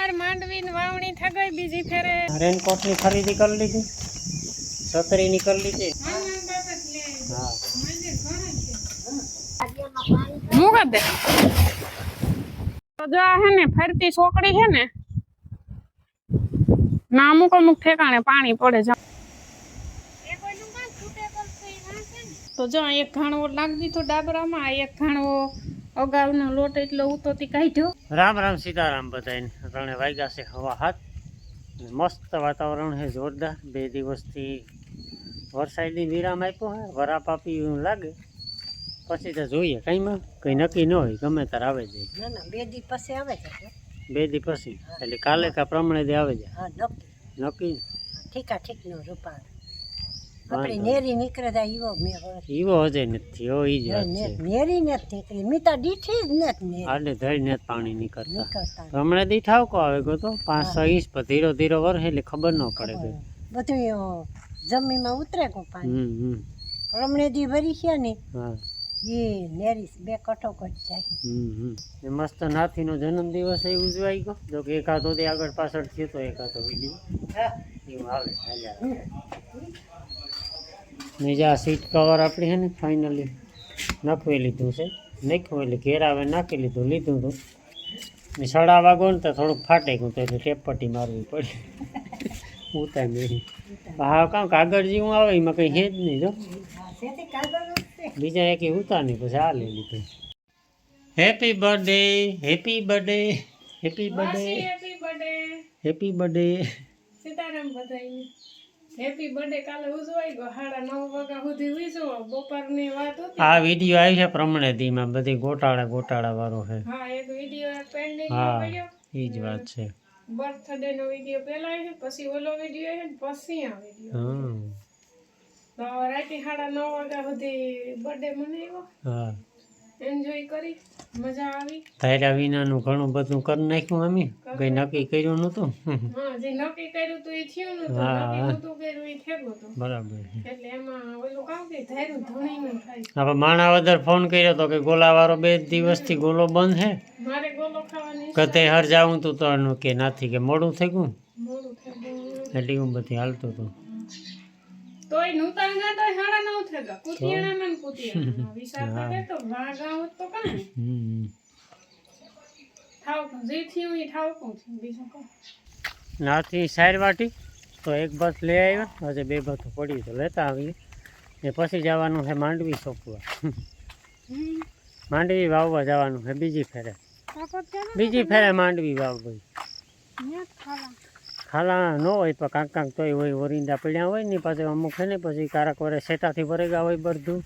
અમારે માંડવી ની વાવણી થઈ ગઈ બીજી ફેરે. રેનકોટની ખરીદી કરી લીધી. છત્રી ની કરી લીધી. હા. મૂકા દે. તો જો આ હે ને ફરતી છોકરી છે ને ના અમુક અમુક ઠેકાણે પાણી પડે છે. તો જો એક ઘાણવો લાગી દીધો ડાબરામાં એક ઘાણવો અગાઉનો લોટ એટલો ઉતોતી કાઢ્યો. રામ રામ સીતારામ બધાને ત્રણે વાગ્યા છે હવા હાથ. મસ્ત વાતાવરણ છે જોરદાર. બે દિવસથી વરસાદની વિરામ આપ્યો હે. વરાપ આપી એવું લાગે. પછી તો જોઈએ કંઈમાં કંઈ નક્કી ન હોય. ગમે ત્યારે આવે જાય ના ના બે દી પછી આવે છે બે દી પછી. એટલે કાલે કા પ્રમાણે દે આવે જાય હા નક્કી. નક્કી? ઠીકા ઠીક નો વાંધો આપણે નેરી નીકળે જાય ઈવો મેં હજે નથી હો ઈ જ નેરી નથી નીકળી. મીતા દીઠી જ નથી ને જ પાણી નીકળતા. હમણાં દી આવે ગયો તો? પાંચ છ ઇંચ પર ધીરો ધીરો વરસે એટલે ખબર ન પડે કઈ. બધું જમીનમાં ઉતરે કો પાણી. હમ દી ભરી છે ને હા. એ નેરી બે કટો કટ જાય. હમ હમ. મસ્ત નાથીનો જન્મદિવસ એ ઉજવાઈ ગયો. જો કે એકાદો દી આગળ પાછળ થયો તો એકાદો વીડિયો. હા. એવું આવે હાલ્યા ને જે આ સીટ કવર આપણી છે ને ફાઇનલી નાખવી લીધું છે. નાખ્યું એટલે ઘેર આવે નાખી લીધું લીધું હતું ને સડા વાગો ને તો થોડુંક ફાટે ગયું તો એટલે મારવી પડી. ઉતાર નહીં હા કાં કાગળ જેવું આવે એમાં કંઈ હે જ નહીં જો. બીજા એક ઉતાર નહીં પછી આ લઈ લીધું. Happy birthday happy birthday happy birthday happy birthday happy birthday Sitaram બધાય હેપી બર્થડે કાલે ઉજવાઈ ગયો. સાડા નવ વાગ્યા સુધી ઉજવો. બપોરની વાત હતી. આ વીડિયો આવી છે પ્રમાણે ધીમા. બધી ગોટાળા ગોટાળા વાળો છે. હા એક વીડિયો પેન્ડિંગ હા પડ્યો. એ જ વાત છે. બર્થડે નો વીડિયો પેલા છે પછી ઓલો વીડિયો છે ને પછી આ વીડિયો હમ તો રાતે સાડા નવ વાગ્યા સુધી બર્થડે મનાવ્યો. હા. એન્જોય કરી. મજા આવી. ધાર્યા વિનાનું ઘણું બધું કરી નાખ્યું અમે. કઈ નક્કી કર્યું નહોતું. હા જે નક્કી કર્યું તું એ થયું નતું હા. નક્કી નતું કર્યું એ થયું હતું બરાબર એટલે એમાં ઓલું કામ કે ધાર્યું ધૂણી નું થાય. આપણે માણાવદર ફોન કર્યો તો કે ગોલાવાળો બે દિવસથી ગોલો બંધ છે. મારે ગોલો ખાવાની કતે હર જાવું તું તો એનું કે નાથી કે મોડું થઈ ગયું. મોડું થઈ ગયું. એટલે હું બધી હાલતું હતું. તોય નૂતન ગયા તોય સાડા નવ થઈ ગયા. કુતિયાણા નાથી સાઈડ વાટી તો એક બસ લઈ આવ્યા. હજે બે બસ પડી તો લેતા આવીએ. ને પછી જવાનું છે માંડવી સોંપવા. માંડવી વાવવા જવાનું છે બીજી ફેરે. બીજી ફેરે માંડવી વાવવી. ખાલા. ન હોય પણ કાંક કાંક તોય હોય ઓરિંદા પડ્યા હોય ને પાછું અમુક છે ને પછી કારક વરે સેટાથી ભરેગા હોય બધું.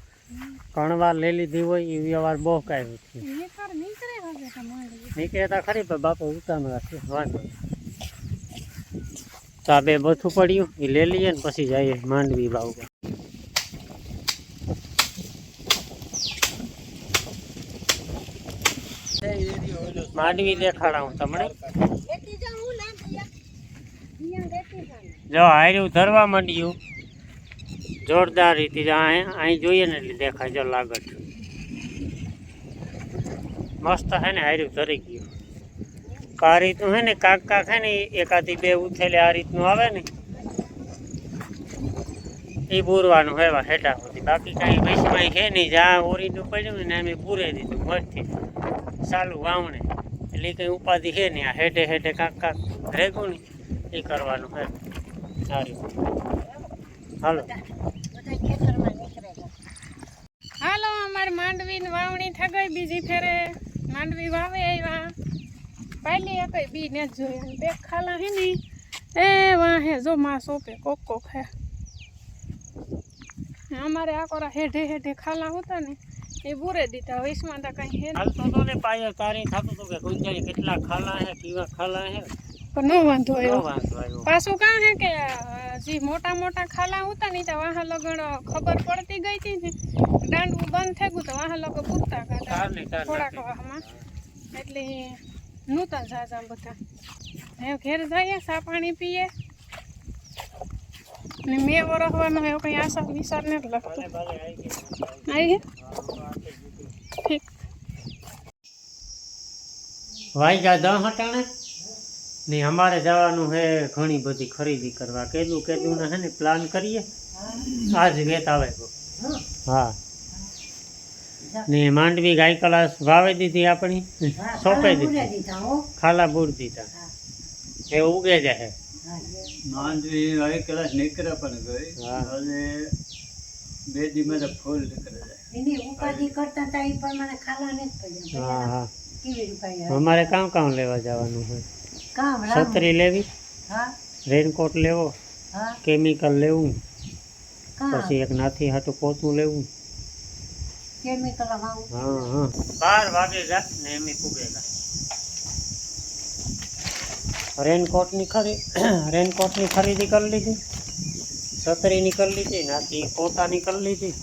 કણવાર લઈ લીધી હોય એ વ્યવહાર બહુ કાંઈ નથી નીકળ તો ખરી પણ બાપુ ઉતામ રાખે વાંધો તો આ બે બથું પડ્યું એ લઈ લઈએ ને પછી જઈએ માંડવી બાવ માંડવી દેખાડાવું તમને. જો હાર્યું ધરવા માંડ્યું. જોરદાર રીતે અહીં અહીં જોઈએ ને એટલે દેખાય જો લાગત મસ્ત છે ને હાર્યું ધરી ગયું. આ રીતનું છે ને કાક કાક છે ને એકાદી બે ઉથેલે આ રીતનું આવે ને, એ પૂરવાનું હેવા હેઠા સુધી. બાકી કાંઈ વૈશમાં છે નહીં. જ્યાં ઓરીનું પડ્યું ને અમે પૂરે દીધું મસ્તી ચાલુ વાવણે. એટલે ઈ કંઈ ઉપાધિ છે નહીં. આ હેઠે હેઠે કાક કાક રેગું ને એ કરવાનું હે. સારું. હાલો બધા ખેતરમાં નીકળે છે. હાલો અમારે માંડવી વાવણી થઈ બીજી ફેરે માંડવી વાવે આવ્યા. પહેલી એક બી ને જોયા બે ખાલા હે ને. એ વાહે જો માં સોપે કોક કોક હે. અમારે આ કોરા હેઢે હેઠે ખાલા હતા ને એ બુરે દીધા વૈશમાં તો કઈ હે. હાલતો તો ને પાયો તારી થતું તો કે કોઈ કેટલા ખાલા હે કેવા ખાલા હે? પણ નો વાંધો આવ્યો. પાછું કાં હે કે જે મોટા મોટા ખાલા હતા ને તો વાહ લગણ ખબર પડતી ગઈ હતી ને. દાંડવું બંધ થઈ ગયું તો વાહ લગો પૂરતા તાર કાઢા ને તાર થોડાક નાખી. વાહમાં. એટલે નહોતા ઝાઝા બધા. હવે ઘેર જઈએ ચા પાણી પીએ. ને મેં વરસવાનો એવો કંઈ આશા વિચાર નથી લાગતો ભલે ભલે આવી ગઈ. આવી ગઈ? ઠીક વાગ્યા દહ હટાણે? ને અમારે જવાનું છે ઘણી બધી ખરીદી કરવા. કેદું કેદું ને હે ને પ્લાન કરીએ. આજ વેત આવે તો. હા. ને માંડવી ગાય કલાસ વાવી દીધી આપણી. સોંપાઈ દીધી. ખાલા બૂર દીધા. એ ઉગે જાય માંડવી ગાય કલાક નીકળે પણ ગઈ. હા. અને બે દીમાં તો ફૂલ નીકળે એની ઉપાધિ કરતા તા એ પ્રમાણે ખાલા નથી પડ્યા હા હા. અમારે કામ કામ લેવા જવાનું હોય. કામ છત્રી લેવી હા. રેનકોટ લેવો હા. કેમિકલ લેવું પછી એક નાથી હાટું પોતું લેવું. કેમિકલ વાવું હા હા બાર વાગેગા ને એમ પૂગેગા રેનકોટની ખરી રેનકોટની ખરીદી કરી લીધી છત્રીની કરી લીધી નાથી પોતાની કરી લીધી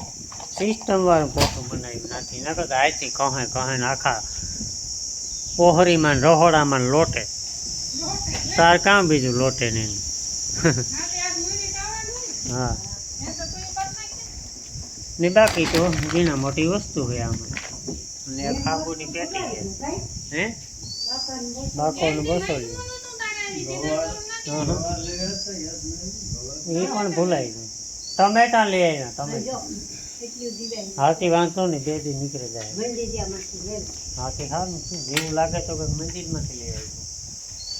સિસ્ટમ વાળું પોતું બનાવ્યું નાથી નકર તો આયથી કહે કહે ને આખા પોહરીમાં ને રહોડામાં ને લોટે. તાર કામ બીજું લોટે ને એનું. હા. ને બાકી તો ઘણા મોટી વસ્તુ હોય આમાં. અને આ ખાબુની પેટી છે. હે? બાકોનું હા એ પણ ભૂલાઈ ગયું. ટમેટા લઈ આવ્યા ટમેટા હાથી વાંચો ને બે દી નીકળે જાય. હાથી ખાવાનું શું જેવું લાગે તો કે મંદિરમાંથી લઈ આવ્યું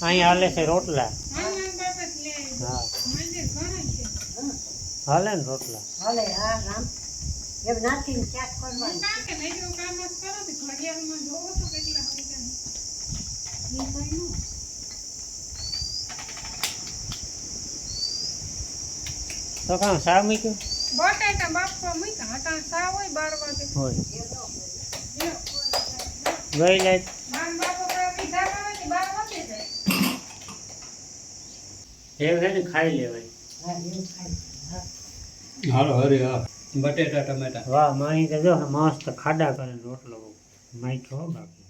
અહીંયા હાલે છે રોટલા. હા. હાલે ને રોટલા. હાલે હા રામ. એમ નાખીને ચાક કરવાનું. ઈ કઈ નું. તો કામ સા મૂક્યું? બટાટા બાફવા મૂક્યા? અટાણ સા હોય બાર વાગે? હોય. ગઈ લે માન બાપો તો પીધા આવે ને બાર વાગે જાય એ છે ને ખાઈ લેવાય. હા એવું ખાઈ હા. હાલો હરે હા. બટેટા ટમેટા. વાહ માહી તો જો મસ્ત ખાડા કરે રોટલો હો બાકી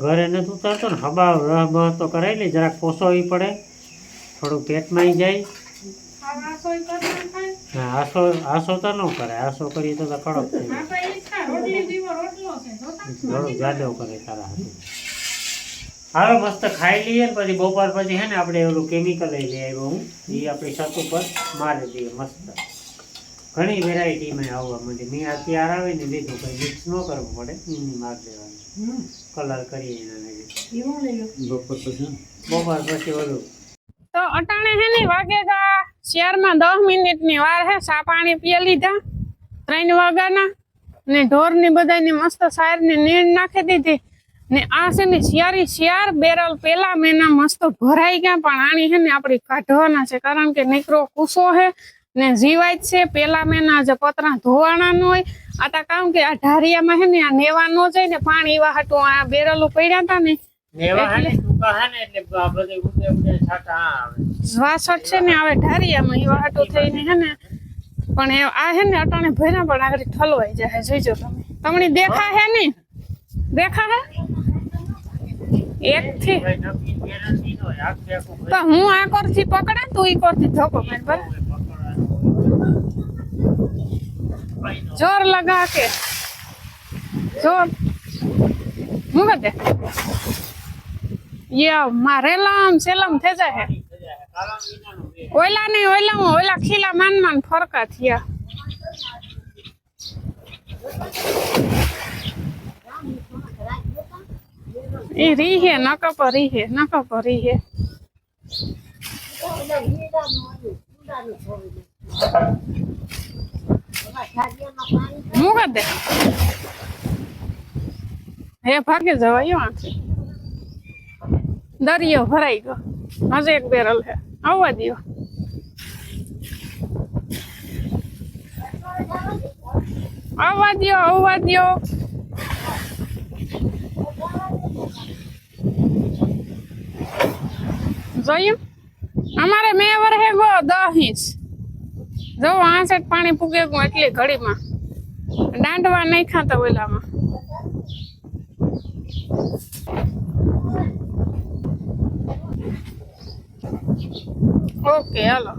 ઘરે ને તું નથી ઉતારતો ને હબા રહ બહ તો કરાવી લે જરાક પોસોવી પડે. થોડું પેટમાં જાય. હા આસો આસો તો ન કરે આસો કરીએ તો તો કડક થોડુંક જાડો કરે તારા હાથે. હાલો મસ્ત ખાઈ લઈએ ને પછી બપોર પછી હે ને આપણે ઓલું કેમિકલ લઈ લઈ આવ્યો હું. એ આપણી છત ઉપર મારી દઈએ મસ્ત. ઘણી વેરાયટીમાં આવવા માંડી. મેં અત્યારે આવે ને લીધું કંઈ મિક્સ ન કરવું પડે. એની માર દેવાની. કલર કરીએ એના લીધે. એવું લઈ લો બપોર પછી બપોર પછી ઓલું. તો અટાણે હે ને વાગેગા શહેરમાં દસ મિનિટની વાર હે સા પાણી પીએ લીધા. ત્રણ વાગ્યાના ને ઢોરની બધાની મસ્ત સારની નીણ નાખી દીધી. ને આ છે ને શિયારી શિયાર બેરલ પેલા મહિના મસ્ત ભરાઈ ગયા પણ આની હે ને આપણી કાઢવાના છે કારણ કે નીકળો કુસો છે ને જીવાય છે. પેલા મહિના જે પતરા ધોવાના ન હોય આ કામ કે આ ઢારિયામાં છે ને આ નેવા ન જાય ને પાણી એવા હતું આ બેરલો પડ્યા હતા ને. વાસઠ છે ને હવે ઢારિયામાં એવા હાટું થઈને હે ને પણ આ હે ને અટાણે ભર્યા પણ આગળ ઠલવાઈ જાય જોઈજો તમે. તમને દેખા હે ને? દેખા હે એક થી તો હું આ કરથી પકડે તું ઈ કોરથી ધોકો બરાબર? જોર લગા કે. જોર. હું કહે યે મારેલામ સેલમ થઈ જાય ઓયલા નહીં, ઓયલા ઓયલા ખીલા માન માન ફરકા થયા. એ રીહે નકા પર રીહે નકા પર રીહે. મૂકે દે. હે, ભાગે જવાયો આથી. દરિયો ભરાઈ ગયો. હજે એક બેરલ હે. આવવા દ્યો. આવવા દ્યો આવવા દ્યો. જોયું? અમારે મેં વરહે ગો દસ ઇંચ. જો આસઠ પાણી પૂગે ગયું એટલી ઘડીમાં. દાંડવા નહીં ખાતા ઓલામાં. ઓકે, હાલો.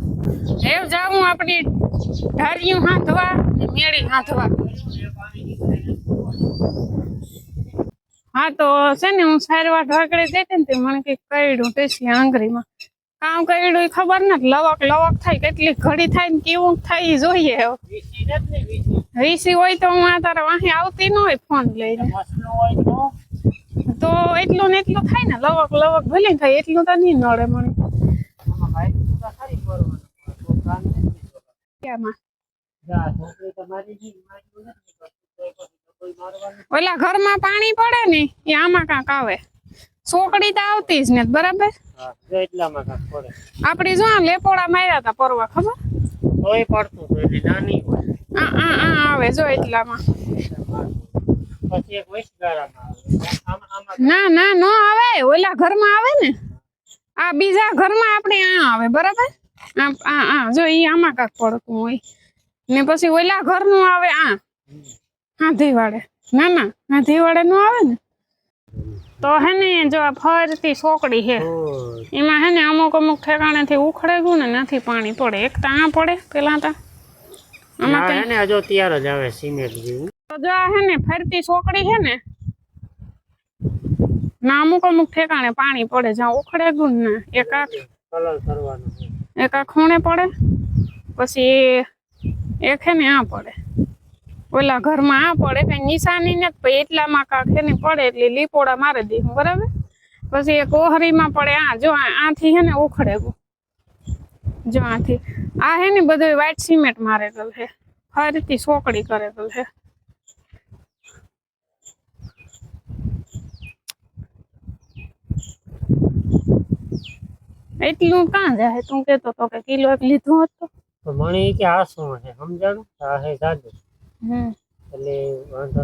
એવ જાવું આપણી ઢારિયું હાથવા મેળી હાથવા હા, તો છે ને હું સારવાર ઢાકડે હતી ને મને કંઈક કઈડું ટેસી આંગળીમાં કામ કર્યું એ ખબર નથી, લવક લવક થાય, કેટલી ઘડી થાય ને કેવું થાય એ જોઈએ. વીસી ને હોય તો હું તારા વાહી આવતી ન હોય ફોન લઈને તો એટલું ને એટલું થાય ને, લવક લવક ભલે થાય, એટલું તો નહીં નડે મને. ક્યાંમાં ઓલા ઘરમાં પાણી પડે ને એ આમાં કાંક આવે. સોકડી તો આવતી જ ને બરાબર? આપડે જો લેપોડા માર્યા હતા પરવા ખબર? તોય પડતું એટલે નાની હોય. આ આ આ આવે જો એટલામાં. પછી એક ના ના નો આવે ઓલા ઘરમાં આવે ને. આ બીજા ઘરમાં આપણે આ આવે બરાબર? આ આ આ જો એ આમાં કાંક પડતું હોય. ને પછી ઓલા ઘરનું આવે આ. હાથી વાળે ના ના હાથી વાળે નું આવે ને તો હે ને જો આ ફરતી સોકડી હે એમાં હે ને અમુક અમુક ઠેકાણેથી ઉખડે ગયું ને નથી પાણી પડે. એક તો આ પડે પેલા તો. આમાં હે ને તૈયાર જ આવે સિમેન્ટ જેવું. તો જો આ હે ને ફરતી સોકડી હે ને ના અમુક અમુક ઠેકાણે પાણી પડે જ્યાં ઉખડે ગયું ને એક. એક આ ખૂણે પડે પછી એક હે ને આ પડે. ઓલા ઘરમાં આ પડે કઈ નિશાની ને પછી એટલામાં કાંખે હે ને પડે એટલે લીપોડા મારે દે બરાબર? પછી એક ઓહરીમાં પડે આ, જો આથી હે ને ઉખડે જો આથી. આ હે ને બધું વ્હાઈટ સિમેન્ટ મારે ગયેલ છે ફરીથી સોકડી કરે ગયેલ છે એટલું કાં જાય? તું કેતો તો કે કિલો એક લીધું હતું. મને કે આ શું છે સમજાણું? આ હે હમ એટલે વાંધો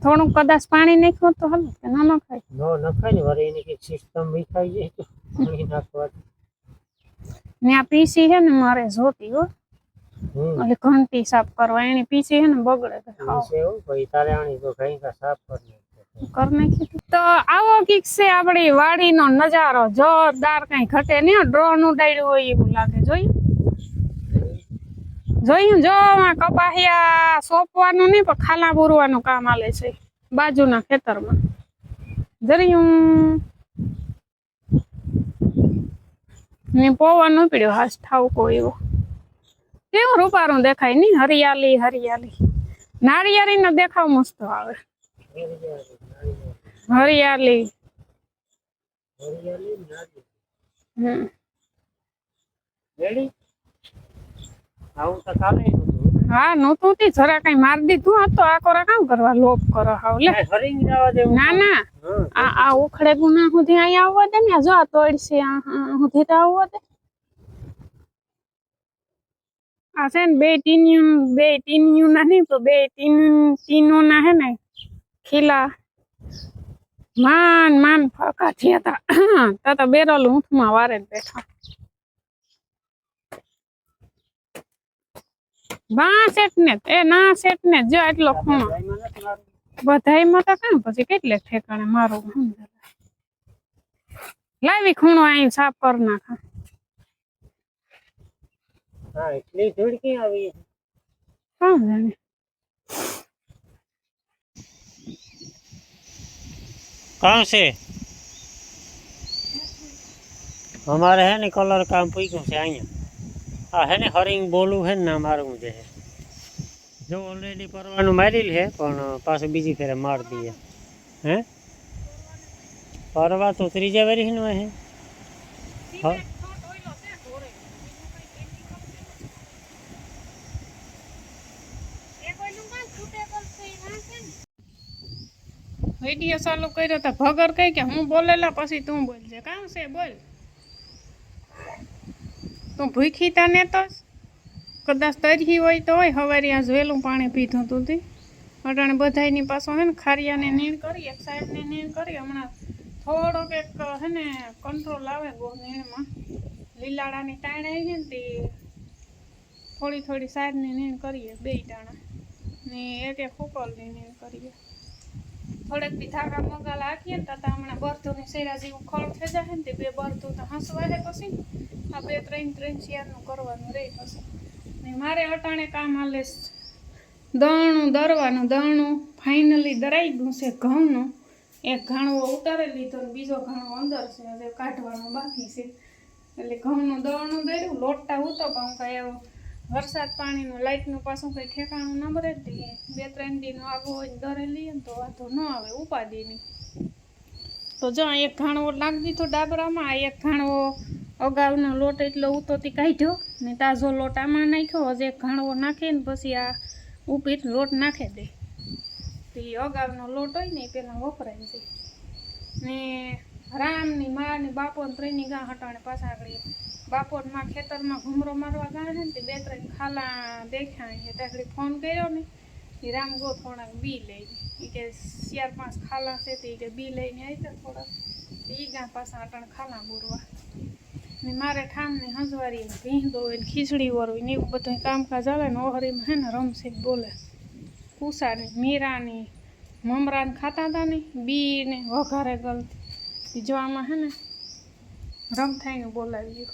થોડુંક કદાચ પાણી નાખ્યું તો હલ કે ના નખાય. નો નખાય ને વળી એની કંઈક સિસ્ટમ વિખાઈ જાય તો પાણી નાખવાથી. ને આ પીસી છે ને મારે જોતી હો. એટલે ઘંટી સાફ કરવા એની પીસી છે ને બગડે તો ઈ હાવ. છે એવું? પછી તારે આણી તો કઈ કા સાફ કરી તો આવો કીક છે આપણી વાડીનો નજારો જોરદાર કઈ ઘટે નહીં ડ્રોન ઉડાડ્યું હોય એવું લાગે જોયું? જોયું જો કપાહિયા સોંપવાનું નહીં પણ ખાલા પૂરવાનું કામ આલે છે બાજુના ખેતરમાં. જરિયું. ને પવન ઉપડ્યો હાસ ઠાવકો એવો. કેવું રૂપારું દેખાય નહીં હરિયાલી હરિયાલી નારિયેળી નો દેખાવ મસ્ત આવે. હરિયાળી. હમ. રેડી. હા નહોતું તી. જરા કઈ માર દીધું આ તો આ કોરા કામ કરવા? લોપ કરો હાવ લે. ના ના આ આ ઉખડે ગુના સુધી અહીંયા આવવા દે ને જો આ તોડશે સુધી તો આવવા દે. આ છે ને બે ટીન્યુ બે ટીન્યુ ના નહીં તો બે ટીન ટીનો ના હે ને ખીલા. માન માન ફાકા થયા તા. તો બેરોલ ઊંઠમાં વારે બેઠા. બા સેટ ને એ ના સેટ ને જ. એટલો ખૂણો. મારું. બધાયમાં તો કામ પછી કેટલે ઠેકાણે મારું લાવી ખૂણો અહીં સાફ કર નાખા. હા એટલી ધૂળ ક્યાં આવી? કામ જાણે. કાં છે? અમારે હે ને કલર કામ પૂછ્યું છે અહીંયા. આ હે ને હરિંગ બોલું હે ને ના મારવું છે જો ઓલરેડી પરવાનું મારી લે પણ પાછું બીજી ફેરે માર દઈએ. હે? પરવા તો ત્રીજા વેરી નો હે. વીડિયો ચાલુ કર્યો તો ભગર કઈ કે હું બોલેલા, પછી તું બોલજે. કામ છે, બોલ. તું ભૂખી તને તો કદાચ તરહી હોય તો હોય. હવારે આજ વહેલું પાણી પીધું તું તે. અટાણે બધાયની પાછો હે ને ખારિયાને નીણ કરી, એક સાઈડને નીણ કરી. હમણાં થોડોક એક, હે ને કંટ્રોલ આવે ગો નીણમાં. લીલાડાની તાણ આવી ને તે. થોડી થોડી સાઈડની નીણ કરીએ, બે ટાણા. ને એક એક હુકલની નીણ કરીએ. થોડેક બી ધાગા મગા લાખીએ ને તો હમણાં બરતુની સેરા જેવું ખળ થઈ જાય ને તે. બે બરતું તો હસવા હે પછી. આ બે ત્રણ ત્રણ શિયાળનું કરવાનું રહી પછી. ને મારે અટાણે કામ હાલે. દણું દરવાનું દણું ફાઇનલી દરાઈ ગયું છે ઘઉંનું. એક ઘાણવો ઉતારી લીધો ને બીજો ઘાણો અંદર છે હજુ કાઢવાનો બાકી છે. એટલે ઘઉંનું દળનું દર્યું લોટતા ઉતો પણ કાંઈ એવું વરસાદ પાણીનું લાઇટનું પાછું કંઈ ઠેકાણું ન ભરે દઈએ બે ત્રણ દીનો આગો હોય દરે લઈએ ને તો વાંધો ન આવે ઉપાદીની તો જો એક ઘાણવો લાગી દીધો ડાબરામાં આ એક ઘાણવો અગાઉનો લોટ એટલો ઉતોથી કાઢ્યો ને તાજો લોટ આમાં નાખ્યો, હજે એક નાખે ને પછી આ ઉપીટ લોટ નાખી દે. તો એ અગાઉનો લોટ હોય ને એ પહેલાં વપરાય છે. ને રામની માની બાપોને ત્રણની ગાં હટાણે પાછા આગળ બાપોરમાં ખેતરમાં ઘૂમરો મારવા ગયા છે ને તે બે ત્રણ ખાલા દેખ્યા અહીંયા ત્યાં ફોન કર્યો ને, એ રામ ગો થોડાક બી લઈને એ કે ચાર પાંચ ખાલા છે તે કે બી લઈને આવી થોડાક. એ ગાં પાછા હટાણે ખાલા બોરવા. ને મારે ઠામને હંજવારી ભીંદો હોય ને ખીચડી વરવી ને એવું બધું કામકાજ આવે ને ઓહરીમાં હે ને રમશે બોલે. કુસાની મીરાની, મમરાને ખાતા હતા ને બી ને વઘારે ગલતી. જો આમાં હે ને રમથાઈનું બોલાવી